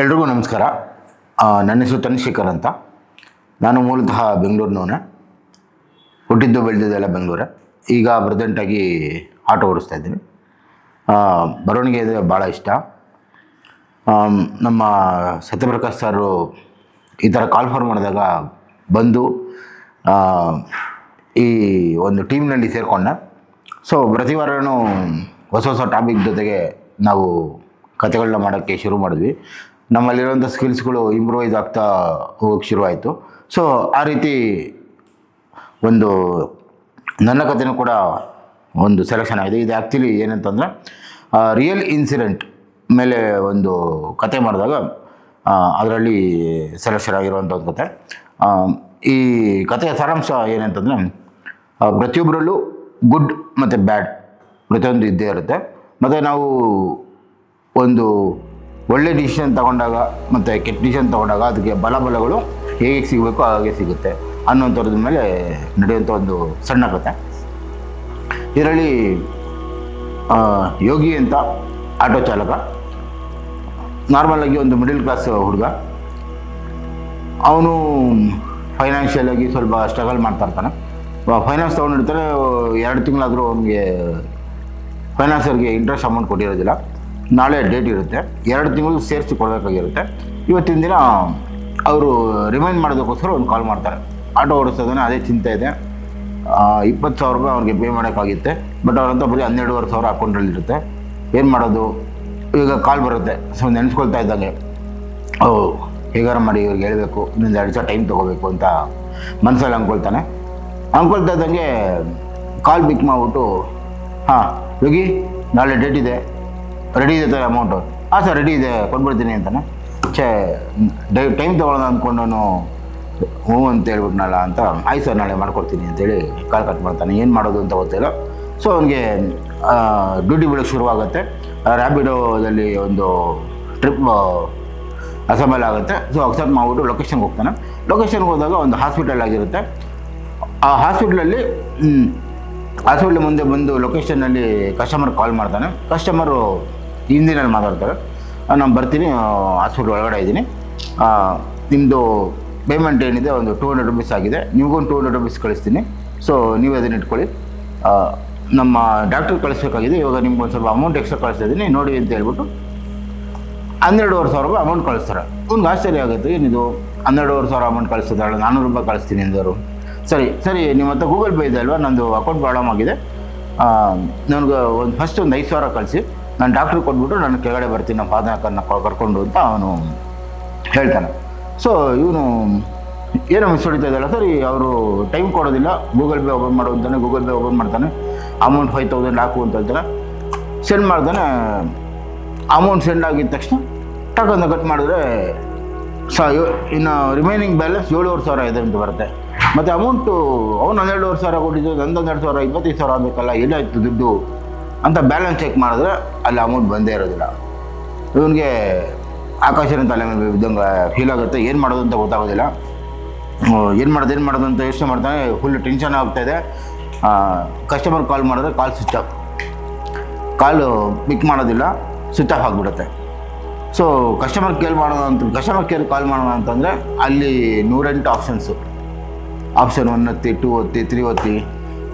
ಎಲ್ರಿಗೂ ನಮಸ್ಕಾರ. ನನ್ನ ಹೆಸರು ತನಿಶೇಖರ್ ಅಂತ. ನಾನು ಮೂಲತಃ ಬೆಂಗಳೂರಿನವನೇ. ಹುಟ್ಟಿದ್ದು ಬೆಳೆದಿದ್ದೆಲ್ಲ ಬೆಂಗಳೂರೇ. ಈಗ ಪ್ರೆಸೆಂಟಾಗಿ ಆಟೋ ಓಡಿಸ್ತಾ ಇದ್ದೀನಿ. ಬರವಣಿಗೆ ಇದೆ, ಭಾಳ ಇಷ್ಟ. ನಮ್ಮ ಸತ್ಯಪ್ರಕಾಶ್ ಸರು ಈ ಥರ ಕಾಲ್ ಫಾರ್ ಮಾಡಿದಾಗ ಬಂದು ಈ ಒಂದು ಟೀಮ್ನಲ್ಲಿ ಸೇರಿಕೊಂಡೆ. ಸೊ ಪ್ರತಿ ವಾರನೂ ಹೊಸ ಹೊಸ ಟಾಪಿಕ್ ಜೊತೆಗೆ ನಾವು ಕಥೆಗಳನ್ನ ಮಾಡೋಕ್ಕೆ ಶುರು ಮಾಡಿದ್ವಿ. ನಮ್ಮಲ್ಲಿರುವಂಥ ಸ್ಕಿಲ್ಸ್ಗಳು ಇಂಪ್ರೂವೈಸ್ ಆಗ್ತಾ ಹೋಗೋಕೆ ಶುರುವಾಯಿತು. ಸೊ ಆ ರೀತಿ ಒಂದು ನನ್ನ ಕಥೆನೂ ಕೂಡ ಒಂದು ಸೆಲೆಕ್ಷನ್ ಆಗಿದೆ. ಇದು ಆ್ಯಕ್ಚುಲಿ ಏನಂತಂದರೆ ರಿಯಲ್ ಇನ್ಸಿಡೆಂಟ್ ಮೇಲೆ ಒಂದು ಕತೆ ಮಾಡಿದಾಗ ಅದರಲ್ಲಿ ಸೆಲೆಕ್ಷನ್ ಆಗಿರುವಂಥ ಒಂದು ಕತೆ. ಈ ಕಥೆಯ ಸಾರಾಂಶ ಏನಂತಂದರೆ ಪ್ರತಿಯೊಬ್ಬರಲ್ಲೂ ಗುಡ್ ಮತ್ತು ಬ್ಯಾಡ್ ಪ್ರತಿಯೊಂದು ಇದ್ದೇ ಇರುತ್ತೆ. ಮತ್ತು ನಾವು ಒಂದು ಒಳ್ಳೆ ಡಿಸಿಷನ್ ತಗೊಂಡಾಗ ಮತ್ತು ಕೆಟ್ಟ ಡಿಸಿಷನ್ ತಗೊಂಡಾಗ ಅದಕ್ಕೆ ಬಲಬಲಗಳು ಹೇಗೆ ಸಿಗಬೇಕು ಹಾಗೆ ಸಿಗುತ್ತೆ ಅನ್ನೋಂಥದ್ರ ಮೇಲೆ ನಡೆಯುವಂಥ ಒಂದು ಸಣ್ಣ ಕಥೆ. ಇದರಲ್ಲಿ ಯೋಗಿ ಅಂತ ಆಟೋ ಚಾಲಕ ನಾರ್ಮಲಾಗಿ ಒಂದು ಮಿಡಲ್ ಕ್ಲಾಸ್ ಹುಡುಗ. ಅವನು ಫೈನಾನ್ಷಿಯಲಾಗಿ ಸ್ವಲ್ಪ ಸ್ಟ್ರಗಲ್ ಮಾಡ್ತಾ ಇರ್ತಾನೆ. ಫೈನಾನ್ಸ್ ತೊಗೊಂಡಿರ್ತಾರೆ, ಎರಡು ತಿಂಗಳಾದರೂ ಅವನಿಗೆ ಫೈನಾನ್ಸರ್ಗೆ ಇಂಟ್ರೆಸ್ಟ್ ಅಮೌಂಟ್ ಕೊಟ್ಟಿರೋದಿಲ್ಲ. ನಾಳೆ ಡೇಟ್ ಇರುತ್ತೆ. ಎರಡು ತಿಂಗಳು ಸೇರಿಸಿ ಕೊಡಬೇಕಾಗಿರುತ್ತೆ. ಇವತ್ತಿನ ದಿನ, ಅವರು ರಿಮೈಂಡ್ ಮಾಡೋದಕ್ಕೋಸ್ಕರ ಒಂದು ಕಾಲ್ ಮಾಡ್ತಾರೆ. ಆಟೋ ಓಡಿಸೋದನ್ನ ಅದೇ ಚಿಂತೆ ಇದೆ. ಇಪ್ಪತ್ತು ಸಾವಿರ ರೂಪಾಯಿ ಅವ್ರಿಗೆ ಪೇ ಮಾಡೋಕ್ಕಾಗಿತ್ತೆ. ಬಟ್ ಅವ್ರಂತ ಬರೀ ಹನ್ನೆರಡುವರೆ ಸಾವಿರ ಅಕೌಂಟಲ್ಲಿರುತ್ತೆ ಏನು ಮಾಡೋದು? ಈಗ ಕಾಲ್ ಬರುತ್ತೆ. ಸೊ ನೆನೆಸ್ಕೊಳ್ತಾ ಇದ್ದಾಗೆ. ಓ, ಹೇಗಾರ ಮಾಡಿ ಇವ್ರಿಗೆ ಹೇಳಬೇಕು. ಇನ್ನೊಂದು ಎರಡು ಸಾವಿರ ಟೈಮ್ ತೊಗೋಬೇಕು ಅಂತ ಮನಸ್ಸಲ್ಲಿ ಅಂದ್ಕೊಳ್ತಾನೆ ಅಂದ್ಕೊಳ್ತಾ ಇದ್ದಂಗೆ ಕಾಲ್ ಪಿಕ್ ಮಾಡಿಬಿಟ್ಟು, ಹಾಂ, ಯೋಗಿ, ನಾಳೆ ಡೇಟ್ ಇದೆ. ರೆಡಿ ಇದೆ ತಾನೆ ಅಮೌಂಟು ಹಾಂ ಸರ್ ರೆಡಿ ಇದೆ. ಕೊಟ್ಬಿಡ್ತೀನಿ ಅಂತಾನೆ. ಛೇ ಡೈ ಟೈಮ್ ತೊಗೊಳ್ಳೋಣ ನಾನು ಹ್ಞೂ ಅಂತ ಹೇಳ್ಬಿಟ್ನಲ್ಲ ಅಂತ. ಆಯ್ತು ಸರ್ ನಾಳೆ ಮಾಡ್ಕೊಡ್ತೀನಿ ಅಂತೇಳಿ ಕಾಲ್ ಕಟ್ ಮಾಡ್ತಾನೆ. ಏನು ಮಾಡೋದು ಅಂತ ಗೊತ್ತಿಲ್ಲ. ಸೊ ಅವನಿಗೆ ಡ್ಯೂಟಿ ಬಿಡೋಕ್ಕೆ ಶುರುವಾಗುತ್ತೆ. ರ್ಯಾಪಿಡೋದಲ್ಲಿ ಒಂದು ಟ್ರಿಪ್ ಅಸೆಂಬಲ್ ಆಗುತ್ತೆ. ಸೊ ಅಕ್ಸೆಪ್ಟ್ ಮಾಡಿಬಿಟ್ಟು ಲೊಕೇಶನ್ಗೆ ಹೋಗ್ತಾನೆ. ಲೊಕೇಶನ್ಗೆ ಹೋದಾಗ ಒಂದು ಹಾಸ್ಪಿಟಲ್ ಆಗಿರುತ್ತೆ. ಆ ಹಾಸ್ಪಿಟ್ಲಲ್ಲಿ ಹಾಸ್ಪಿಟ್ಲ್ ಮುಂದೆ ಬಂದು ಲೊಕೇಶನ್ನಲ್ಲಿ ಕಸ್ಟಮರ್ ಕಾಲ್ ಮಾಡ್ತಾನೆ. ಕಸ್ಟಮರು ಹಿಂದಿನಲ್ಲಿ ಮಾತಾಡ್ತಾರೆ. ನಾನು ಬರ್ತೀನಿ ಹಾಸ್ಪಿಟ್ಲ್ ಒಳಗಡೆ ಇದ್ದೀನಿ. ನಿಮ್ಮದು ಪೇಮೆಂಟ್ ಏನಿದೆ, ಒಂದು ಟೂ ಹಂಡ್ರೆಡ್ ರುಪೀಸ್ ಆಗಿದೆ. ನಿಮಗೊಂದು ಟೂ ಹಂಡ್ರೆಡ್ ರುಪೀಸ್ ಕಳಿಸ್ತೀನಿ. ಸೊ ನೀವು ಅದನ್ನ ಇಟ್ಕೊಳ್ಳಿ. ನಮ್ಮ ಡಾಕ್ಟ್ರಿಗೆ ಕಳಿಸ್ಬೇಕಾಗಿದೆ. ಇವಾಗ ನಿಮ್ಗೆ ಒಂದು ಸ್ವಲ್ಪ ಅಮೌಂಟ್ ಎಕ್ಸ್ಟ್ರಾ ಕಳಿಸ್ತಾ ಇದ್ದೀನಿ. ನೋಡಿ ಅಂತ ಹೇಳ್ಬಿಟ್ಟು ಹನ್ನೆರಡುವರೆ ಸಾವಿರ ರೂಪಾಯಿ ಅಮೌಂಟ್ ಕಳಿಸ್ತಾರೆ. ಅವ್ನಿಗೆ ಆಶ್ಚರ್ಯ ಆಗುತ್ತೆ, ಏನಿದು? ಹನ್ನೆರಡುವರೆ ಸಾವಿರ ಅಮೌಂಟ್ ಕಳಿಸ್ತಿದ್ದಾಳೆ ನಾನ್ನೂರು ರೂಪಾಯಿ ಕಳಿಸ್ತೀನಿ ಅಂದರು ಸರಿ ಸರಿ, ನಿಮ್ಮ ಹತ್ರ ಗೂಗಲ್ ಪೇ ಇದೆ ಅಲ್ವಾ? ನಂದು ಅಕೌಂಟ್ ಪ್ರಾಬ್ಲಮ್ ಆಗಿದೆ. ನನಗೆ ಒಂದು ಫಸ್ಟ್ ಒಂದು ಐದು ಸಾವಿರ ಕಳಿಸಿ. ನಾನು ಡಾಕ್ಟ್ರಿಗೆ ಕೊಟ್ಬಿಟ್ಟು ನಾನು ಕೆಳಗಡೆ ಬರ್ತೀನಿ, ನಮ್ಮ ಫಾದರ್ನ ಕರ್ಕೊಂಡು ಅಂತ ಅವನು ಹೇಳ್ತಾನೆ. ಸೊ ಇವನು ಏನೋ ಮಿಸ್ ಹೊಡಿತಾ ಇದ್ದಾರೆ ಸರಿ, ಅವರು ಟೈಮ್ ಕೊಡೋದಿಲ್ಲ. ಗೂಗಲ್ ಪೇ ಓಪನ್ ಮಾಡು ಅಂತಾನೆ ಗೂಗಲ್ ಪೇ ಓಪನ್ ಮಾಡ್ತಾನೆ. ಅಮೌಂಟ್ ಫೈವ್ ತೌಸಂಡ್ ಹಾಕು ಅಂತ ಹೇಳ್ತಾನೆ. ಸೆಂಡ್ ಮಾಡ್ತಾನೆ. ಅಮೌಂಟ್ ಸೆಂಡ್ ಆಗಿದ ತಕ್ಷಣ ಟಕ್ಕಂತ ಕಟ್ ಮಾಡಿದ್ರೆ ಸ ಇನ್ನು ರಿಮೈನಿಂಗ್ ಬ್ಯಾಲೆನ್ಸ್ ಏಳುವರೆ ಸಾವಿರ ಇದೆ ಅಂತ ಬರುತ್ತೆ. ಮತ್ತು ಅಮೌಂಟು ಅವನು ಹನ್ನೆರಡುವರೆ ಸಾವಿರ ಕೊಟ್ಟಿದ್ದು, ನಂದು ಹನ್ನೆರಡು ಸಾವಿರ, ಇಪ್ಪತ್ತೈದು ಸಾವಿರ ಆಗಬೇಕಲ್ಲ ಎಲ್ಲಾಯ್ತು ದುಡ್ಡು? ಅಂತ ಬ್ಯಾಲೆನ್ಸ್ ಚೆಕ್ ಮಾಡಿದ್ರೆ ಅಲ್ಲಿ ಅಮೌಂಟ್ ಬಂದೇ ಇರೋದಿಲ್ಲ. ಇವನಿಗೆ ಆಕಾಶನ ತಲೆ ಮೇಲೆ ಫೀಲ್ ಆಗುತ್ತೆ. ಏನು ಮಾಡೋದು ಅಂತ ಗೊತ್ತಾಗೋದಿಲ್ಲ. ಏನು ಮಾಡೋದು ಏನು ಮಾಡೋದು ಅಂತ ಯೋಚನೆ ಮಾಡ್ತಾನೆ ಫುಲ್ ಟೆನ್ಷನ್ ಆಗ್ತಾಯಿದೆ ಕಸ್ಟಮರ್ ಕಾಲ್ ಮಾಡಿದ್ರೆ call switch off call pick ಮಾಡೋದಿಲ್ಲ ಸ್ವಿಚ್ ಆಫ್ ಆಗಿಬಿಡುತ್ತೆ. ಸೊ ಕಸ್ಟಮರ್ ಕೇರ್ ಮಾಡೋಣ ಅಂತ ಕಸ್ಟಮರ್ ಕೇರ್ ಕಾಲ್ ಮಾಡೋಣ ಅಂತಂದರೆ ಅಲ್ಲಿ ನೂರೆಂಟು ಆಪ್ಷನ್ಸು ಆಪ್ಷನ್ ಒನ್ ಒತ್ತಿ ಟೂ ಒತ್ತಿ ತ್ರೀ ಒತ್ತಿ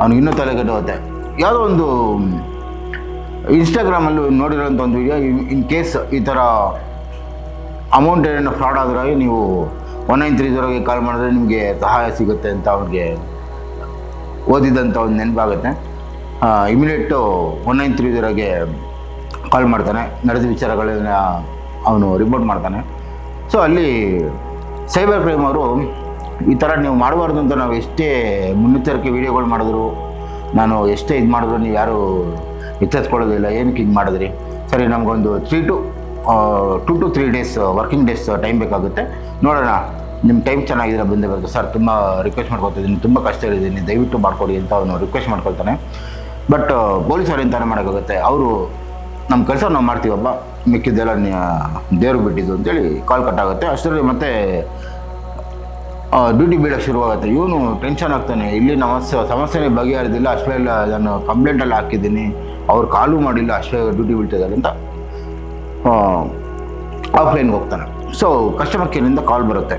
ಅವ್ನಿಗೆ ಇನ್ನೂ ತಲೆಗೆಟ್ಟು ಯಾವುದೋ ಒಂದು ಇನ್ಸ್ಟಾಗ್ರಾಮಲ್ಲಿ ನೋಡಿರೋಂಥ ಒಂದು ವಿಡಿಯೋ ಇನ್ ಕೇಸ್ ಈ ಥರ ಅಮೌಂಟ್ ಏನೇನು ಫ್ರಾಡ್ ಆದ್ರಾಗಿ ನೀವು ಒನ್ ನೈನ್ ತ್ರೀ ಜೀರೋಗೆ ಕಾಲ್ ಮಾಡಿದ್ರೆ ನಿಮಗೆ ಸಹಾಯ ಸಿಗುತ್ತೆ ಅಂತ ಅವ್ರಿಗೆ ಓದಿದಂಥ ಒಂದು ನೆನಪಾಗುತ್ತೆ. ಇಮಿಡಿಯೇಟು ಒನ್ ನೈನ್ ತ್ರೀ ಜೀರೋಗೆ ಕಾಲ್ ಮಾಡ್ತಾನೆ. ನಡೆದ ವಿಚಾರಗಳನ್ನ ಅವನು ರಿಪೋರ್ಟ್ ಮಾಡ್ತಾನೆ. ಸೊ ಅಲ್ಲಿ ಸೈಬರ್ ಕ್ರೈಮ್ ಅವರು ಈ ಥರ ನೀವು ಮಾಡಬಾರ್ದು ಅಂತ ನಾವು ಎಷ್ಟೇ ಮುನ್ನೆಚ್ಚರಿಕೆ ವೀಡಿಯೋಗಳು ಮಾಡಿದ್ರು, ನಾನು ಎಷ್ಟೇ ಇದು ಮಾಡಿದ್ರು, ನೀವು ಯಾರು ಎಚ್ಚೆತ್ಕೊಳ್ಳೋದಿಲ್ಲ ಏನಕ್ಕೆ ಹಿಂಗೆ ಮಾಡಿದ್ರಿ? ಸರಿ, ನಮಗೊಂದು three to two to three days working days time ಬೇಕಾಗುತ್ತೆ. ನೋಡೋಣ ನಿಮ್ಮ ಟೈಮ್ ಚೆನ್ನಾಗಿದ್ರೆ ಬಂದೇ ಬರುತ್ತೆ. ಸರ್, ತುಂಬ ರಿಕ್ವೆಸ್ಟ್ ಮಾಡ್ಕೊತಿದ್ದೀನಿ, ತುಂಬ ಕಷ್ಟ ಇದ್ದೀನಿ, ದಯವಿಟ್ಟು ಮಾಡಿಕೊಡಿ ಅಂತ ಅವನು ರಿಕ್ವೆಸ್ಟ್ ಮಾಡ್ಕೊಳ್ತಾನೆ. ಬಟ್ ಪೊಲೀಸರು ಎಂತಾನೆ ಮಾಡೋಕ್ಕಾಗುತ್ತೆ? ಅವರು ನಮ್ಮ ಕೆಲಸ ನಾವು ಮಾಡ್ತೀವಪ್ಪ, ಮಿಕ್ಕಿದ್ದೆಲ್ಲ ದೇವ್ರಿಗೆ ಬಿಟ್ಟಿದ್ದು ಅಂತೇಳಿ ಕಾಲ್ ಕಟ್ ಆಗುತ್ತೆ. ಅಷ್ಟರಲ್ಲಿ ಮತ್ತೆ ಡ್ಯೂಟಿ ಬೀಳೋಕ್ಕೆ ಶುರುವಾಗುತ್ತೆ. ಇವನು ಟೆನ್ಷನ್ ಆಗ್ತಾನೆ. ಇಲ್ಲಿ ಸಮಸ್ಯೆ ಸಮಸ್ಯೆನೇ ಬಗೆಹರಿದಿಲ್ಲ ಅಷ್ಟೆಲ್ಲ ನಾನು ಕಂಪ್ಲೇಂಟಲ್ಲಿ ಹಾಕಿದ್ದೀನಿ. ಅವ್ರು ಕಾಲು ಮಾಡಿಲ್ಲ ಅಷ್ಟೇ ಡ್ಯೂಟಿ ಬೀಳ್ತಿದ್ದಾರೆ ಅಂತ ಆಫ್ಲೈನ್ಗೆ ಹೋಗ್ತಾನೆ. ಸೊ ಕಸ್ಟಮರ್ ಕೇರಿಂದ ಕಾಲ್ ಬರುತ್ತೆ.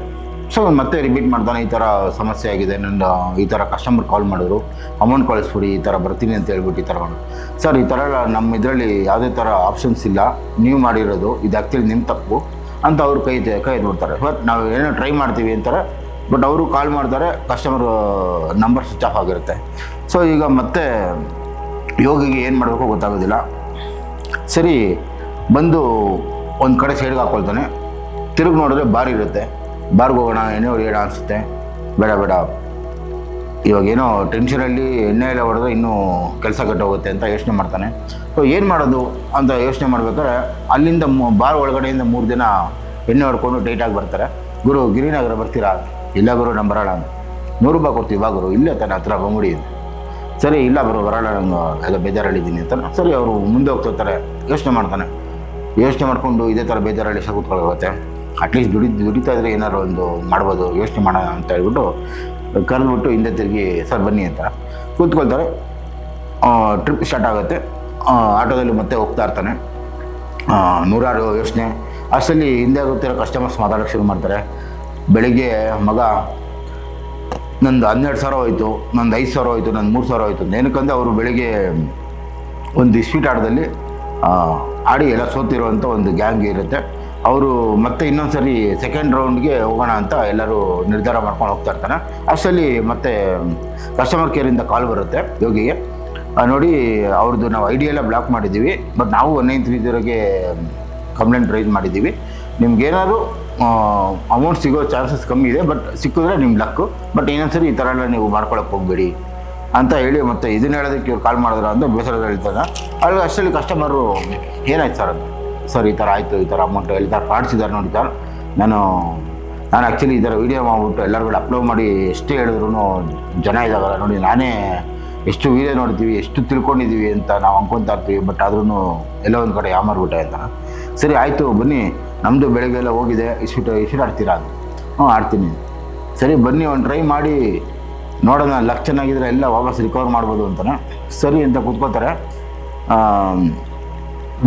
ಸೊ ಮತ್ತೆ ರಿಪೀಟ್ ಮಾಡ್ತಾನೆ, ಈ ಥರ ಸಮಸ್ಯೆ ಆಗಿದೆ, ನನ್ನ, ಈ ಥರ ಕಸ್ಟಮರ್ ಕಾಲ್ ಮಾಡಿದ್ರು ಅಮೌಂಟ್ ಕಳಿಸ್ಬಿಡಿ, ಈ ಥರ ಬರ್ತೀನಿ ಅಂತ ಹೇಳ್ಬಿಟ್ಟು ಈ ಥರ ಮಾಡಿ. ಸರ್ ಈ ಥರ ನಮ್ಮ ಇದರಲ್ಲಿ ಯಾವುದೇ ಥರ ಆಪ್ಷನ್ಸ್ ಇಲ್ಲ, ನೀವು ಮಾಡಿರೋದು, ಇದು ಆ್ಯಕ್ಚುಲಿ ನಿಮ್ಮ ತಪ್ಪು ಅಂತ ಅವ್ರು ಕೈ ಕೈ ನೋಡ್ತಾರೆ. ಬಟ್ ನಾವು ಏನೋ ಟ್ರೈ ಮಾಡ್ತೀವಿ ಅಂತಾರೆ ಬಟ್ ಅವರು ಕಾಲ್ ಮಾಡ್ತಾರೆ ಕಸ್ಟಮರ್ ನಂಬರ್ ಸ್ವಿಚ್ ಆಫ್ ಆಗಿರುತ್ತೆ. ಸೊ ಈಗ ಮತ್ತೆ ಯೋಗಿಗೆ ಏನು ಮಾಡಬೇಕು ಗೊತ್ತಾಗೋದಿಲ್ಲ. ಸರಿ, ಬಂದು ಒಂದು ಕಡೆ ಸೈಡ್ಗೆ ಹಾಕ್ಕೊಳ್ತಾನೆ ತಿರುಗಿ ನೋಡಿದ್ರೆ ಬಾರ್ ಇರುತ್ತೆ. ಬಾರ್ಗೆ ಹೋಗೋಣ, ಎಣ್ಣೆ ಹೊಡೆಯೋಣ ಅನಿಸುತ್ತೆ. ಬೇಡ ಬೇಡ. ಇವಾಗ ಏನೋ ಟೆನ್ಷನಲ್ಲಿ ಎಣ್ಣೆ ಎಲ್ಲ ಹೊಡೆದ್ರೆ ಇನ್ನೂ ಕೆಲಸ ಕಟ್ಟೋಗುತ್ತೆ ಅಂತ ಯೋಚನೆ ಮಾಡ್ತಾನೆ. ಸೊ ಏನು ಮಾಡೋದು ಅಂತ ಯೋಚನೆ ಮಾಡ್ಬೇಕಾದ್ರೆ ಅಲ್ಲಿಂದ ಬಾರ್ ಒಳಗಡೆಯಿಂದ ಮೂರು ದಿನ ಎಣ್ಣೆ ಹೊಡ್ಕೊಂಡು ಟೈಟಾಗಿ ಬರ್ತಾರೆ. ಗುರು, ಗಿರಿನಗರ ಬರ್ತೀರಾ? ಇಲ್ಲ ಗುರು ನಂಬರ್ ಬರೋಣ ಅಂತ. ನೂರು ರೂಪಾಯಿ ಕೊಡ್ತೀವಿ ಬಾ ಗುರು, ಇಲ್ಲೇ ತಾನೆ ಹತ್ರ ಬಂಗುಡಿ ಸರಿ, ಇಲ್ಲ ಬರೋ, ಬರೋಣ, ನಾನು ಎಲ್ಲ ಬೇಜಾರಲ್ಲಿದ್ದೀನಿ ಅಂತ. ಸರಿ, ಅವರು ಮುಂದೆ ಹೋಗ್ತಿರ್ತಾರೆ ಯೋಚನೆ ಮಾಡ್ತಾನೆ. ಯೋಚನೆ ಮಾಡಿಕೊಂಡು ಇದೇ ಥರ ಬೇಜಾರಲ್ಲಿ ಸಹ ಕೂತ್ಕೊಳ್ಳೋಗುತ್ತೆ ಅಟ್ಲೀಸ್ಟ್ ದುಡಿ, ದುಡಿತಾ ಇದ್ರೆ ಏನಾರು ಒಂದು ಮಾಡ್ಬೋದು, ಯೋಚನೆ ಮಾಡೋಣ ಅಂತ ಹೇಳ್ಬಿಟ್ಟು ಕರೆದ್ಬಿಟ್ಟು ಹಿಂದೆ ತಿರುಗಿ, ಸರ್, ಬನ್ನಿ ಅಂತ ಕೂತ್ಕೊಳ್ತಾರೆ. ಟ್ರಿಪ್ ಸ್ಟಾರ್ಟ್ ಆಗುತ್ತೆ. ಆಟೋದಲ್ಲಿ ಮತ್ತೆ ಹೋಗ್ತಾ ಇರ್ತಾನೆ. ನೂರಾರು ಯೋಚನೆ. ಅಷ್ಟರಲ್ಲಿ ಹಿಂದೆ ಗೊತ್ತಿರೋ ಕಸ್ಟಮರ್ಸ್ ಮಾತಾಡೋಕ್ಕೆ ಶುರು ಮಾಡ್ತಾರೆ. ಬೆಳಿಗ್ಗೆ ಮಗ ನಂದು ಹನ್ನೆರಡು ಸಾವಿರ ಹೋಯ್ತು, ನಂದು ಐದು ಸಾವಿರ ಹೋಯ್ತು, ನಂದು ಮೂರು ಸಾವಿರ ಹೋಯ್ತು. ಏನಕ್ಕಂದ್ರೆ ಅವರು ಬೆಳಿಗ್ಗೆ ಒಂದು ಸ್ವೀಟ್ ಆಟದಲ್ಲಿ ಆಡಿ ಎಲ್ಲ ಸೋತಿರುವಂಥ ಒಂದು ಗ್ಯಾಂಗ್ ಇರುತ್ತೆ. ಅವರು ಮತ್ತೆ ಇನ್ನೊಂದು ಸರಿ ಸೆಕೆಂಡ್ ರೌಂಡ್ಗೆ ಹೋಗೋಣ ಅಂತ ಎಲ್ಲರೂ ನಿರ್ಧಾರ ಮಾಡ್ಕೊಂಡು ಹೋಗ್ತಾ ಇರ್ತಾನೆ ಅಷ್ಟರಲ್ಲಿ ಮತ್ತೆ ಕಸ್ಟಮರ್ ಕೇರಿಂದ ಕಾಲ್ ಬರುತ್ತೆ ಯೋಗಿಗೆ. ನೋಡಿ, ಅವ್ರದ್ದು ನಾವು ಐಡಿ ಎಲ್ಲ ಬ್ಲಾಕ್ ಮಾಡಿದ್ದೀವಿ. ಬಟ್ ನಾವು ಒನ್ ನೈನ್ ತ್ರೀ ಜೀರೋಗೆ ಕಂಪ್ಲೇಂಟ್ ರೈಸ್ ಮಾಡಿದ್ದೀವಿ. ನಿಮ್ಗೇನಾದ್ರು ಅಮೌಂಟ್ ಸಿಗೋ ಚಾನ್ಸಸ್ ಕಮ್ಮಿ ಇದೆ ಬಟ್ ಸಿಕ್ಕಿದ್ರೆ ನಿಮ್ಮ ಲಕ್ಕು ಬಟ್ ಇನ್ನೊಂದ್ಸರಿ ಈ ಥರ ಎಲ್ಲ ನೀವು ಮಾಡ್ಕೊಳಕ್ಕೆ ಹೋಗಬೇಡಿ ಅಂತ ಹೇಳಿ ಮತ್ತೆ ಇದನ್ನ ಹೇಳೋದಕ್ಕೆ ಇವ್ರು ಕಾಲ್ ಮಾಡಿದ್ರು ಅಂತ ಬೇಸರದ ಹೇಳ್ತಾರೆ ಅಲ್ಲಿ ಅಷ್ಟರಲ್ಲಿ ಕಸ್ಟಮರು ಏನಾಯ್ತು ಸರ್ ಅಂತ ಸರ್ ಈ ಥರ ಆಯಿತು, ಈ ಥರ ಅಮೌಂಟ್ ಎಲ್ಲಿ ಥರ ಕಾಡ್ಸಿದ್ದಾರೆ ನೋಡಿ ಸರ್ ನಾನು ನಾನು ಆ್ಯಕ್ಚುಲಿ ಈ ಥರ ವೀಡಿಯೋ ಮಾಡಿಬಿಟ್ಟು ಎಲ್ಲರಿಗೂ ಅಪ್ಲೋಡ್ ಮಾಡಿ ಎಷ್ಟೇ ಹೇಳಿದ್ರು ಜನ ಇದಾಗಲ್ಲ ನೋಡಿ, ನಾನೇ ಎಷ್ಟು ವೀಡಿಯೋ ನೋಡ್ತೀವಿ ಎಷ್ಟು ತಿಳ್ಕೊಂಡಿದ್ದೀವಿ ಅಂತ ನಾವು ಅನ್ಕೊತಾ ಇರ್ತೀವಿ ಬಟ್ ಆದ್ರೂ ಎಲ್ಲ ಒಂದು ಕಡೆ ಯಾಮಾರ್ಬಿಟ್ಟೆ ಅಂತ. ಸರಿ, ಆಯಿತು, ಬನ್ನಿ. ನಮ್ಮದು ಬೆಳಗ್ಗೆ ಎಲ್ಲ ಹೋಗಿದೆ ಇಷ್ಟು ಇಷ್ಟು ಆಡ್ತೀರಾ ಅಂತ. ಹ್ಞೂ ಆಡ್ತೀನಿ. ಸರಿ, ಬನ್ನಿ, ಒಂದು ಟ್ರೈ ಮಾಡಿ, ನೋಡೋಣ ಲಕ್ ಚೆನ್ನಾಗಿದ್ರೆ ಎಲ್ಲ ವಾಪಸ್ ರಿಕವರ್ ಮಾಡ್ಬೋದು ಅಂತಾನೆ. ಸರಿ ಅಂತ ಕೂತ್ಕೋತಾರೆ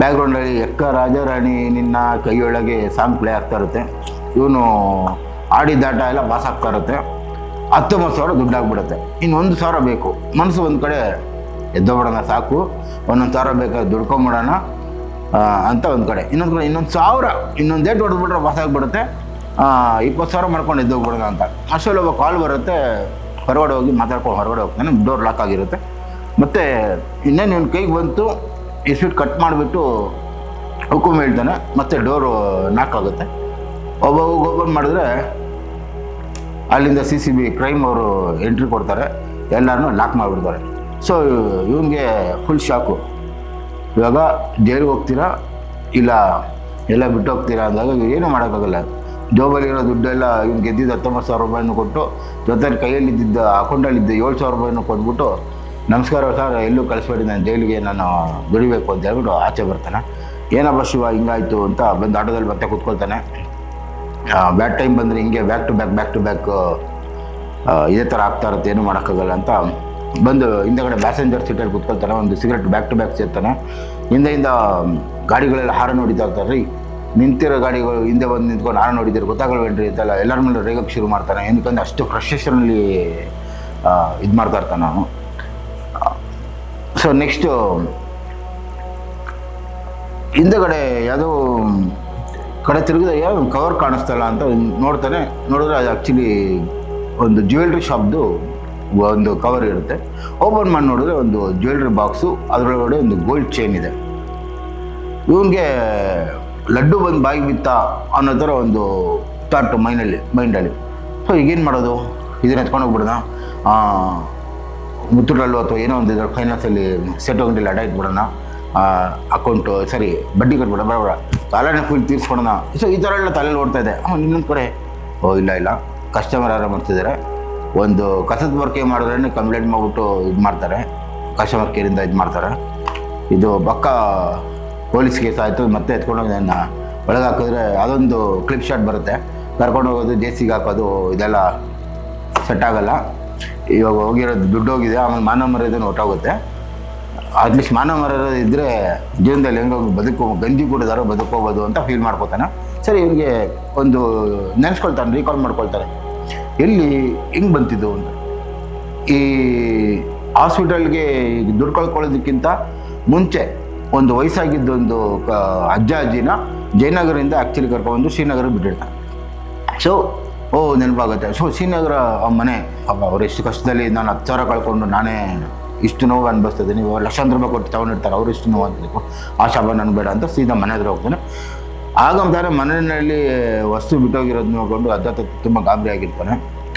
ಬ್ಯಾಕ್ಗ್ರೌಂಡಲ್ಲಿ ಎಕ್ಕ ರಾಜಾರಾಣಿ ನಿನ್ನ ಕೈಯೊಳಗೆ ಸಾಂಗ್ ಪ್ಲೇ ಆಗ್ತಾ ಇರುತ್ತೆ. ಇವನು ಆಡಿದ ಆಟ ಎಲ್ಲ ಪಾಸ್ ಆಗ್ತಾ ಇರುತ್ತೆ. ಹತ್ತೊಂಬತ್ತು ಸಾವಿರ ದುಡ್ಡು ಆಗ್ಬಿಡುತ್ತೆ ಇನ್ನು ಒಂದು ಸಾವಿರ ಬೇಕು. ಮನಸ್ಸು ಒಂದು ಕಡೆ ಎದ್ದೋಬಿಡೋಣ ಸಾಕು. ಒಂದೊಂದು ಸಾವಿರ ಬೇಕಾದ್ರೆ ದುಡ್ಕೊಂಬಿಡೋಣ. ಅಂತ ಒಂದು ಕಡೆ. ಇನ್ನೊಂದು ಕಡೆ, ಇನ್ನೊಂದು ಸಾವಿರ, ಇನ್ನೊಂದು ಡೇಟ್ ಹೊಡೆದ್ಬಿಟ್ರೆ ಪಾಸ್ ಆಗಿಬಿಡುತ್ತೆ. ಇಪ್ಪತ್ತು ಸಾವಿರ ಮಾಡ್ಕೊಂಡು ಎದ್ದೋಗ್ಬಿಡೋಣ ಅಂತ. ಅಷ್ಟರಲ್ಲಿ ಒಬ್ಬ ಕಾಲ್ ಬರುತ್ತೆ, ಹೊರಗಡೆ ಹೋಗಿ ಮಾತಾಡ್ಕೊಂಡು ಹೊರಗಡೆ ಹೋಗ್ತಾನೆ ಡೋರ್ ಲಾಕ್ ಆಗಿರುತ್ತೆ. ಮತ್ತು ಇನ್ನೇನು ಇವನ ಕೈಗೆ ಬಂತು, ಈ ಸ್ವೀಟ್ ಕಟ್ ಮಾಡಿಬಿಟ್ಟು ಹುಕುಮ್ ಹೇಳ್ತಾನೆ, ಮತ್ತೆ ಡೋರು ನಾಕ್ ಆಗುತ್ತೆ. ಒಬ್ಬ ಓಪನ್ ಮಾಡಿದ್ರೆ ಅಲ್ಲಿಂದ ಸಿ ಸಿ ಬಿ ಕ್ರೈಮ್ ಅವರು ಎಂಟ್ರಿ ಕೊಡ್ತಾರೆ ಎಲ್ಲರನ್ನೂ ಲಾಕ್ ಮಾಡಿಬಿಡ್ತಾರೆ. ಸೊ ಇವನಿಗೆ ಫುಲ್ ಶಾಕು ಇವಾಗ ಜೈಲಿಗೆ ಹೋಗ್ತೀರಾ? ಇಲ್ಲ, ಎಲ್ಲ ಬಿಟ್ಟು ಹೋಗ್ತೀರಾ ಅಂದಾಗ ಏನು ಮಾಡೋಕ್ಕಾಗಲ್ಲ. ಜೋಬಲ್ಲಿರೋ ದುಡ್ಡೆಲ್ಲ ಇವ್ನು ಗೆದ್ದಿದ್ದ ಹತ್ತೊಂಬತ್ತು ಸಾವಿರ ರೂಪಾಯಿನೂ ಕೊಟ್ಟು ಜೊತೆ ಕೈಯಲ್ಲಿದ್ದ ಅಕೌಂಟಲ್ಲಿದ್ದ ಏಳು ಸಾವಿರ ರೂಪಾಯಿನೂ ಕೊಟ್ಬಿಟ್ಟು, ನಮಸ್ಕಾರ ಸರ್, ಎಲ್ಲೂ ಕಳಿಸ್ಬೇಡಿ, ನಾನು ಜೈಲಿಗೆ ನಾನು ದುಡಿಬೇಕು ಅಂತ ಹೇಳ್ಬಿಟ್ಟು ಆಚೆ ಬರ್ತಾನೆ. ಏನಪ್ಪ ಶಿವ, ಹಿಂಗಾಯಿತು ಅಂತ ಬಂದು ಆಟೋದಲ್ಲಿ ಮತ್ತೆ ಕೂತ್ಕೊಳ್ತಾನೆ. ಬ್ಯಾಕ್ ಟೈಮ್ ಬಂದರೆ ಹಿಂಗೆ back to back back to back ಇದೇ ಥರ ಆಗ್ತಾ ಇರುತ್ತೆ, ಏನು ಮಾಡೋಕ್ಕಾಗಲ್ಲ ಅಂತ. ಬಂದು ಹಿಂದೆಗಡೆ ಪ್ಯಾಸೆಂಜರ್ ಸೀಟಲ್ಲಿ ಕೂತ್ಕೊಳ್ತಾನೆ, ಒಂದು ಸಿಗರೆಟ್ ಬ್ಯಾಕ್ ಟು ಬ್ಯಾಕ್ ಸೇರ್ತಾನೆ. ಹಿಂದೆಯಿಂದ ಗಾಡಿಗಳೆಲ್ಲ ಹಾರನ್ ಹೊಡಿತಾ ಇರ್ತಾರೆ ರೀ ನಿಂತಿರೋ ಗಾಡಿಗಳು ಹಿಂದೆ ಬಂದು ನಿಂತ್ಕೊಂಡು ಹಾರನ್ ಹೊಡಿತಾರೆ ಗೊತ್ತಾಗಲ್ವೇನ್ರಿ ಅಂತೆಲ್ಲ ಎಲ್ಲರ ಮೇಲೆ ರೇಗಕ್ಕೆ ಶುರು ಮಾಡ್ತಾನೆ. ಏನಕ್ಕಂದ್ರೆ ಅಷ್ಟು ಫ್ರಸ್ಟ್ರೇಷನಲ್ಲಿ ಇದು ಮಾಡ್ತಾ ಇರ್ತಾನೆ ನಾನು ಸೊ ನೆಕ್ಸ್ಟು ಹಿಂದೆಗಡೆ ಯಾವುದೋ, ಕಡೆ ತಿರುಗಿದ ಯಾವ ಕವರ್ ಕಾಣಿಸ್ತಲ್ಲ ಅಂತ ನೋಡ್ತಾನೆ. ನೋಡಿದ್ರೆ ಅದು ಆ್ಯಕ್ಚುಲಿ ಒಂದು ಜ್ಯುವೆಲ್ರಿ ಶಾಪ್ದು ಒಂದು ಕವರ್ ಇರುತ್ತೆ. ಓಪನ್ ಮಾಡಿ ನೋಡಿದ್ರೆ ಒಂದು ಜ್ಯುವೆಲ್ರಿ ಬಾಕ್ಸು ಅದರೊಳಗಡೆ ಒಂದು ಗೋಲ್ಡ್ ಚೈನ್ ಇದೆ. ಇವನಿಗೆ ಲಡ್ಡು ಬಂದು ಬಾಯಿ ಬಿತ್ತ ಅನ್ನೋ ಥರ ಒಂದು ಥಾಟ್ ಮೈಂಡಲ್ಲಿ ಮೈಂಡಲ್ಲಿ ಸೊ, ಈಗೇನು ಮಾಡೋದು? ಇದನ್ನ ಎತ್ಕೊಂಡು ಹೋಗ್ಬಿಡೋಣ ಮುತ್ತೂರಲ್ಲೋ ಅಥವಾ ಏನೋ ಒಂದು ಇದ್ರ ಫೈನಾನ್ಸಲ್ಲಿ ಸೆಟ್ ಹೋಗಿಲ್ಲ ಅಡ ಇಟ್ಬಿಡೋಣ ಅಕೌಂಟು ಸರಿ, ಬಡ್ಡಿ ಕಟ್ಬಿಡ ಬರಬೇಡ ಸಾಲನೇ ಫುಲ್ ತೀರಿಸ್ಕೊಡೋಣ ಸೊ ಈ ಥರ ಎಲ್ಲ ತಲೆಯಲ್ಲಿ ಓಡ್ತಾ ಇದೆ. ಇನ್ನೊಂದು ಕಡೆ ಓ, ಇಲ್ಲ ಇಲ್ಲ. ಕಸ್ಟಮರ್ ಯಾರು ಮಾಡ್ತಿದ್ದಾರೆ ಒಂದು ಕಸದ ಬರ್ಕೆ ಮಾಡಿದ್ರೇನೆ ಕಂಪ್ಲೇಂಟ್ ಮಾಡಿಬಿಟ್ಟು ಇದು ಮಾಡ್ತಾರೆ. ಕಸ್ಟಮರ್ ಕೇರಿಂದ ಇದು ಮಾಡ್ತಾರೆ. ಇದು ಪಕ್ಕ ಪೊಲೀಸ್ ಕೇಸ್ ಆಯಿತು, ಮತ್ತೆ ಎತ್ಕೊಂಡೋಗಿ ನನ್ನ ಒಳಗೆ ಹಾಕಿದ್ರೆ ಅದೊಂದು ಕ್ಲಿಪ್ ಶಾಟ್ ಬರುತ್ತೆ. ಕರ್ಕೊಂಡು ಹೋಗೋದು, ಜೇಸಿಗೆ ಹಾಕೋದು, ಇದೆಲ್ಲ ಸೆಟ್ ಆಗೋಲ್ಲ. ಇವಾಗ ಹೋಗಿರೋದು ದುಡ್ಡು ಹೋಗಿದೆ, ಆಮೇಲೆ ಮಾನವ ಮರ್ಯಾದೆನೂ ಹೊಟ್ಟೋಗುತ್ತೆ ಅಟ್ಲೀಸ್ಟ್ ಮಾನವ ಮರ್ಯಾದೆ ಇದ್ದರೆ ಜೀವನದಲ್ಲಿ ಹೆಂಗೋ ಬದುಕು, ಗಂಜಿ ಕುಡಿದಾರೋ ಬದುಕೋಗೋದು ಅಂತ ಫೀಲ್ ಮಾಡ್ಕೋತಾನೆ. ಸರಿ, ಇವ್ರಿಗೆ ಒಂದು ನೆನೆಸ್ಕೊಳ್ತಾನೆ ರೀಕಾಲ್ ಮಾಡ್ಕೊಳ್ತಾರೆ ಎಲ್ಲಿ ಹಿಂಗೆ ಬಂತಿದ್ದು ಅಂತ? ಈ ಹಾಸ್ಪಿಟಲ್ಗೆ ದುಡ್ಡು ಕಳ್ಕೊಳ್ಳೋದಕ್ಕಿಂತ ಮುಂಚೆ ಒಂದು ವಯಸ್ಸಾಗಿದ್ದೊಂದು ಕ- ಅಜ್ಜ ಅಜ್ಜಿನ ಜಯನಗರದಿಂದ ಆ್ಯಕ್ಚುಲಿ ಕರ್ಕೊಂಡು ಶ್ರೀನಗರಕ್ಕೆ ಬಿಟ್ಟಿರ್ತಾರೆ ಸೊ ಓ, ನೆನಪಾಗುತ್ತೆ. ಸೊ ಶ್ರೀನಗರ ಮನೆ ಅವ್ರು ಎಷ್ಟು ಕಷ್ಟದಲ್ಲಿ ನಾನು ಹತ್ತು ಸಾವಿರ ಕಳ್ಕೊಂಡು ನಾನೇ ಇಷ್ಟು ನೋವು ಅನುಭವಿಸ್ತದೆ ನೀವು ಲಕ್ಷಾಂತರ ರೂಪಾಯಿ ಕೊಟ್ಟು ತಗೊಂಡಿರ್ತಾರೆ. ಅವ್ರು ಇಷ್ಟು ನೋವು ಅಂತ ಆ ಶಾಪ ನಾನು ಬೇಡ ಅಂತ ಸೀದಾ ಮನೆ ಹತ್ರ ಹೋಗ್ತಾನೆ. ಆಗ ಅಂತಾರೆ ಮನೆಯಲ್ಲಿ ವಸ್ತು ಬಿಟ್ಟೋಗಿರೋದು ನೋಡಿಕೊಂಡು ಅದ ತುಂಬ ಗಾಬರಿ ಆಗಿರ್ತಾನೆ.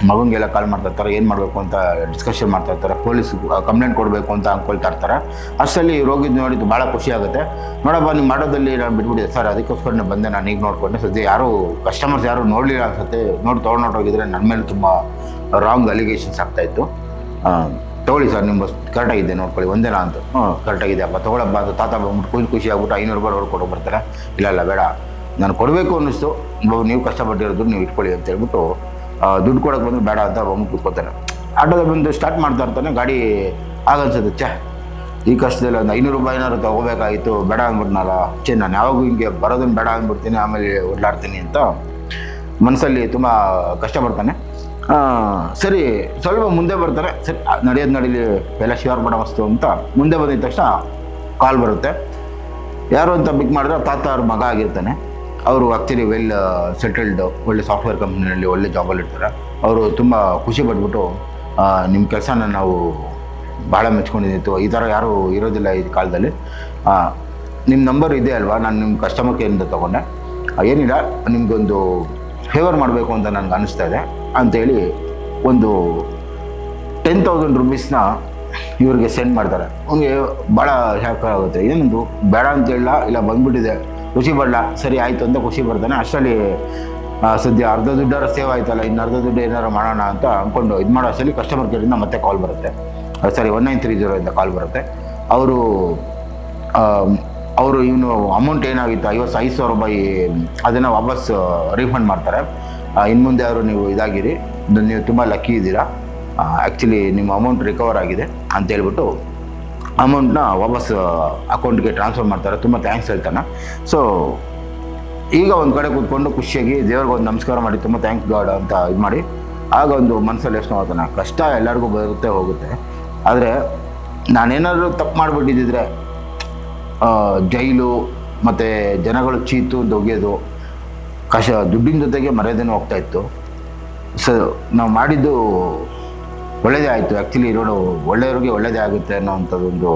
ಮಗನಿಗೆಲ್ಲ ಕಾಲ್ ಮಾಡ್ತಾ ಇರ್ತಾರೆ, ಏನು ಮಾಡಬೇಕು ಅಂತ ಡಿಸ್ಕಷನ್ ಮಾಡ್ತಾ ಇರ್ತಾರೆ ಪೊಲೀಸ್ ಕಂಪ್ಲೇಂಟ್ ಕೊಡಬೇಕು ಅಂತ ಅಂದ್ಕೊಳ್ತಾ ಇರ್ತಾರೆ. ಅಷ್ಟರಲ್ಲಿ ರೋಗಿದ್ದು ನೋಡಿದ್ದು ಭಾಳ ಖುಷಿ ಆಗುತ್ತೆ. ನೋಡಪ್ಪ ನೀವು ಮಾಡೋದಲ್ಲಿ ನಾನು ಬಿಟ್ಬಿಟ್ಟಿದ್ದೆ. ಸರ್ ಅದಕ್ಕೋಸ್ಕರ ನಾನು ಬಂದೆ, ನಾನು ಈಗ ನೋಡಿಕೊಂಡೆ. ಸದ್ಯ ಯಾರು ಕಸ್ಟಮರ್ಸ್ ಯಾರು ನೋಡಲಿಲ್ಲ ಅನ್ಸುತ್ತೆ. ನೋಡಿ ತೊಗೊಂಡು ನೋಡೋಗಿದ್ರೆ ನನ್ನ ಮೇಲೆ ತುಂಬ ರಾಂಗ್ ಅಲಿಗೇಷನ್ಸ್ ಆಗ್ತಾಯಿತ್ತು ತೊಗೊಳ್ಳಿ ಸರ್ ನಿಮ್ಮ ಬಸ್ ಕರೆಕ್ಟಾಗಿದೆ ನೋಡ್ಕೊಳ್ಳಿ ಒಂದೇನಾ ಅಂತ. ಹ್ಞೂ ಕರೆಕ್ಟಾಗಿದೆ ಅಪ್ಪ ತೊಗೊಳಪ್ಪ ಅಂತ ತಾತ ಬಂದ್ಬಿಟ್ಟು ಖುಷಿ ಖುಷಿ ಆಗ್ಬಿಟ್ಟು ಐನೂರು ರೂಪಾಯಿ ಹೊಡ್ಕೊಂಡು ಬರ್ತಾರೆ. ಇಲ್ಲ ಇಲ್ಲ ಬೇಡ. ನಾನು ಕೊಡಬೇಕು ಅನ್ನಿಸ್ತು. ನೀವು ಕಷ್ಟಪಟ್ಟಿರೋದು ನೀವು ಇಟ್ಕೊಳ್ಳಿ ಅಂತ ಹೇಳ್ಬಿಟ್ಟು ದುಡ್ಡು ಕೊಡೋಕೆ ಬಂದ್ರೆ ಬೇಡ ಅಂತ ಬಂದು ಕೂತ್ಕೋತಾರೆ ಆಟೋದಲ್ಲಿ ಬಂದು ಸ್ಟಾರ್ಟ್ ಮಾಡ್ತಾ ಇರ್ತಾನೆ ಗಾಡಿ ಆಗನ್ಸುತ್ತೆ ಛೇ. ಈ ಕಷ್ಟದಲ್ಲಿ ಒಂದು ಐನೂರು ರೂಪಾಯಿ ಏನಾದ್ರು ತೊಗೋಬೇಕಾಗಿತ್ತು ಬೇಡ ಅಂದ್ಬಿಟ್ನಲ್ಲ. ಚೆ ನಾನು ಯಾವಾಗೂ ಹಿಂಗೆ ಬರೋದನ್ನು ಬೇಡ ಅಂದ್ಬಿಡ್ತೀನಿ ಆಮೇಲೆ ಓಡಾಡ್ತೀನಿ ಅಂತ ಮನಸ್ಸಲ್ಲಿ ತುಂಬ ಕಷ್ಟಪಡ್ತಾನೆ. ಸರಿ, ಸ್ವಲ್ಪ ಮುಂದೆ ಬರ್ತಾರೆ. ಸರಿ ನಡೆಯೋದು ನಡೀಲಿ, ಎಲ್ಲ ಶಿವರ್ ವಸ್ತು ಅಂತ ಮುಂದೆ ಬಂದಿದ ತಕ್ಷಣ ಕಾಲ್ ಬರುತ್ತೆ. ಯಾರು ಅಂತ ಪಿಕ್ ಮಾಡಿದ್ರೆ ತಾತ ಅವ್ರ ಮಗ ಆಗಿರ್ತಾನೆ. ಅವರು ಆ್ಯಕ್ಚುಲಿ ವೆಲ್ ಸೆಟಲ್ಡ್ ಒಳ್ಳೆ ಸಾಫ್ಟ್ವೇರ್ ಕಂಪ್ನಿಯಲ್ಲಿ ಒಳ್ಳೆ ಜಾಬಲ್ಲಿ ಇರ್ತಾರೆ. ಅವರು ತುಂಬ ಖುಷಿ ಪಟ್ಬಿಟ್ಟು ನಿಮ್ಮ ಕೆಲಸನ ನಾವು ಭಾಳ ಮೆಚ್ಕೊಂಡಿದ್ದಿತ್ತು ಈ ಥರ ಯಾರೂ ಇರೋದಿಲ್ಲ ಈ ಕಾಲದಲ್ಲಿ. ನಿಮ್ಮ ನಂಬರ್ ಇದೆ ಅಲ್ವಾ? ನಾನು ನಿಮ್ಮ ಕಸ್ಟಮರ್ ಕೇರಿಂದ ತೊಗೊಂಡೆ. ಏನಿಲ್ಲ, ನಿಮಗೊಂದು ಫೇವರ್ ಮಾಡಬೇಕು ಅಂತ ನನಗೆ ಅನ್ನಿಸ್ತಾ ಇದೆ. ಅಂತೇಳಿ ಒಂದು ಟೆನ್ ತೌಸಂಡ್ ರುಪೀಸ್ನ ಇವ್ರಿಗೆ ಸೆಂಡ್ ಮಾಡ್ತಾರೆ. ಅವ್ನಿಗೆ ಭಾಳ ಶಾಕ್ ಆಗುತ್ತೆ. ಏನೊಂದು ಬೇಡ ಅಂತ ಹೇಳಲ್ಲ ಇಲ್ಲ ಬಂದ್ಬಿಟ್ಟಿದೆ, ಖುಷಿ ಬರಲ್ಲ ಸರಿ ಆಯಿತು ಅಂತ ಖುಷಿ ಪಡ್ತಾನೆ. ಅಷ್ಟರಲ್ಲಿ ಸದ್ಯ ಅರ್ಧ ದುಡ್ಡಾರ ಸೇವ್ ಆಯ್ತಲ್ಲ, ಇನ್ನು ಅರ್ಧ ದುಡ್ಡು ಏನಾರು ಮಾಡೋಣ ಅಂತ ಅಂದ್ಕೊಂಡು ಇದು ಮಾಡೋ ಅಷ್ಟರಲ್ಲಿ ಕಸ್ಟಮರ್ ಕೇರಿಂದ ಮತ್ತೆ ಕಾಲ್ ಬರುತ್ತೆ. ಸರಿ ಒನ್ ನೈನ್ ತ್ರೀ ಜೀರೋ ಇಂದ ಕಾಲ್ ಬರುತ್ತೆ. ಅವರು ಅವರು ಇವನು ಅಮೌಂಟ್ ಏನಾಗಿತ್ತು, ಐವತ್ತು, ಐದು ಸಾವಿರ ರೂಪಾಯಿ ಅದನ್ನು ವಾಪಸ್ ರೀಫಂಡ್ ಮಾಡ್ತಾರೆ. ಇನ್ನು ಮುಂದೆ ಅವರು ನೀವು ಇದಾಗಿರಿ ಇದು ನೀವು ತುಂಬ ಲಕ್ಕಿ ಇದ್ದೀರಾ. ಆ್ಯಕ್ಚುಲಿ ನಿಮ್ಮ ಅಮೌಂಟ್ ರಿಕವರ್ ಆಗಿದೆ ಅಂತ ಹೇಳ್ಬಿಟ್ಟು ಅಮೌಂಟ್ನ ವಾಪಸ್ ಅಕೌಂಟ್ಗೆ ಟ್ರಾನ್ಸ್ಫರ್ ಮಾಡ್ತಾರೆ. ತುಂಬ ಥ್ಯಾಂಕ್ಸ್ ಹೇಳ್ತಾನೆ. ಸೊ ಈಗ ಒಂದು ಕಡೆ ಕೂತ್ಕೊಂಡು ಖುಷಿಯಾಗಿ ದೇವ್ರಿಗೆ ಒಂದು ನಮಸ್ಕಾರ ಮಾಡಿ, ತುಂಬ ಥ್ಯಾಂಕ್ಸ್ ಗಾಡ್ ಅಂತ ಇದು ಮಾಡಿ. ಆಗ ಒಂದು ಮನಸ್ಸಲ್ಲಿ ಎಷ್ಟು ಮಾಡ್ತಾನೆ. ಕಷ್ಟ ಎಲ್ಲರಿಗೂ ಬರುತ್ತೆ, ಹೋಗುತ್ತೆ. ಆದರೆ ನಾನೇನಾದರೂ ತಪ್ಪು ಮಾಡಿಬಿಟ್ಟಿದ್ದಿದ್ರೆ ಜೈಲು, ಮತ್ತು ಜನಗಳು ಚೀತು ದೊಗೆಯೋದು ಕಶ ದುಡ್ಡಿನ ಜೊತೆಗೆ ಮರ್ಯಾದೆನೂ ಹೋಗ್ತಾ ಇತ್ತು. ಸೊ ನಾವು ಮಾಡಿದ್ದು ಒಳ್ಳೆಯದೇ ಆಯಿತು. ಆ್ಯಕ್ಚುಲಿ ಇರೋಣ ಒಳ್ಳೆಯವ್ರಿಗೆ ಒಳ್ಳೆಯದೇ ಆಗುತ್ತೆ ಅನ್ನೋವಂಥದ್ದೊಂದು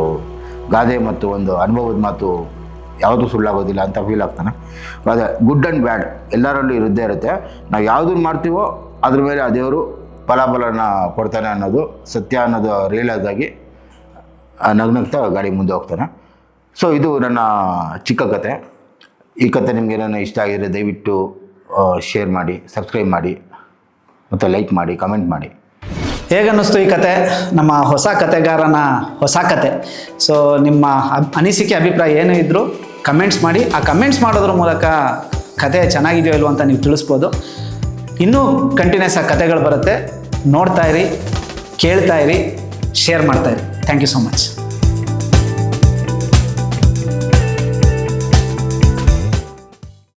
ಗಾದೆ ಮತ್ತು ಒಂದು ಅನುಭವದ ಮಾತು ಯಾವುದೂ ಸುಳ್ಳಾಗೋದಿಲ್ಲ ಅಂತ ಫೀಲ್ ಆಗ್ತಾನೆ. ಅದೇ ಗುಡ್ ಆ್ಯಂಡ್ ಬ್ಯಾಡ್ ಎಲ್ಲರಲ್ಲೂ ಇದ್ದೇ ಇರುತ್ತೆ. ನಾವು ಯಾವುದನ್ನು ಮಾಡ್ತೀವೋ ಅದ್ರ ಮೇಲೆ ಆ ದೇವರು ಫಲಾಫಲನ ಕೊಡ್ತಾನೆ ಅನ್ನೋದು ಸತ್ಯ ಅನ್ನೋದು ರಿಯಲೈಸ್ ಆಗಿ ನಗ್ನಗ್ತಾ ಗಾಡಿ ಮುಂದೆ ಹೋಗ್ತಾನೆ. ಸೊ ಇದು ನನ್ನ ಚಿಕ್ಕ ಕತೆ. ಈ ಕತೆ ನಿಮ್ಗೆ ಏನೇನು ಇಷ್ಟ ಆಗಿದ್ರೆ ದಯವಿಟ್ಟು ಶೇರ್ ಮಾಡಿ ಸಬ್ಸ್ಕ್ರೈಬ್ ಮಾಡಿ, ಮತ್ತು ಲೈಕ್ ಮಾಡಿ ಕಮೆಂಟ್ ಮಾಡಿ. ಹೇಗನ್ನಿಸ್ತು ಈ ಕತೆ? ನಮ್ಮ ಹೊಸ ಕತೆಗಾರನ ಹೊಸ ಕತೆ. ಸೊ ನಿಮ್ಮ ಅನಿಸಿಕೆ, ಅಭಿಪ್ರಾಯ ಏನು ಇದ್ದರೂ ಕಮೆಂಟ್ಸ್ ಮಾಡಿ. ಆ ಕಮೆಂಟ್ಸ್ ಮಾಡೋದ್ರ ಮೂಲಕ ಕತೆ ಚೆನ್ನಾಗಿದೆಯೋ ಇಲ್ವೋ ಅಂತ ನೀವು ತಿಳಿಸ್ಬೋದು. ಇನ್ನೂ ಕಂಟಿನ್ಯೂಸ್ ಆ ಕತೆಗಳು ಬರುತ್ತೆ. ನೋಡ್ತಾ ಇರಿ, ಕೇಳ್ತಾ ಇರಿ ಶೇರ್ ಮಾಡ್ತಾ ಥ್ಯಾಂಕ್ ಯು ಸೊ ಮಚ್